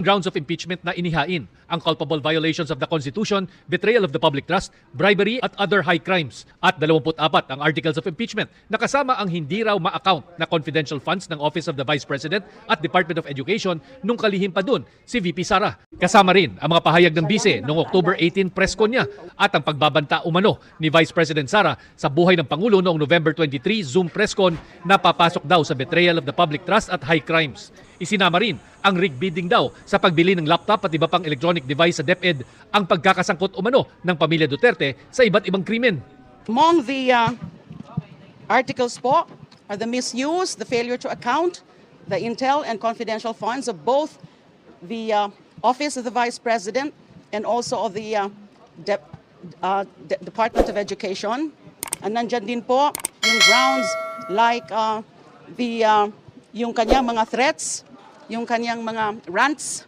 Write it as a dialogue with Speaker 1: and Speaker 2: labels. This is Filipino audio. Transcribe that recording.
Speaker 1: grounds of impeachment na inihain ang culpable violations of the Constitution, betrayal of the public trust, bribery at other high crimes. At 24 ang articles of impeachment na kasama ang hindi raw ma-account na confidential funds ng Office of the Vice President at Department of Education nung kalihim pa dun si VP Sara. Kasama rin ang mga pahayag ng bise noong October 18 press niya at ang pagbabanta umano ni Vice President Sara sa buhay ng Pangulo noong November 23 Zoom press con na papasok daw sa betrayal of the public trust at high crimes. Isinama rin ang rig bidding daw sa pagbili ng laptop at iba pang electronic device sa DepEd ang pagkakasangkot umano ng pamilya Duterte sa iba't ibang krimen.
Speaker 2: Among the uh, articles po are the misuse, the failure to account, the intel and confidential funds of both the uh, Office of the Vice President and also of the uh, Dep- uh, De- Department of Education. And nandyan din po yung grounds like uh, the uh, yung kanyang mga threats, yung kanyang mga rants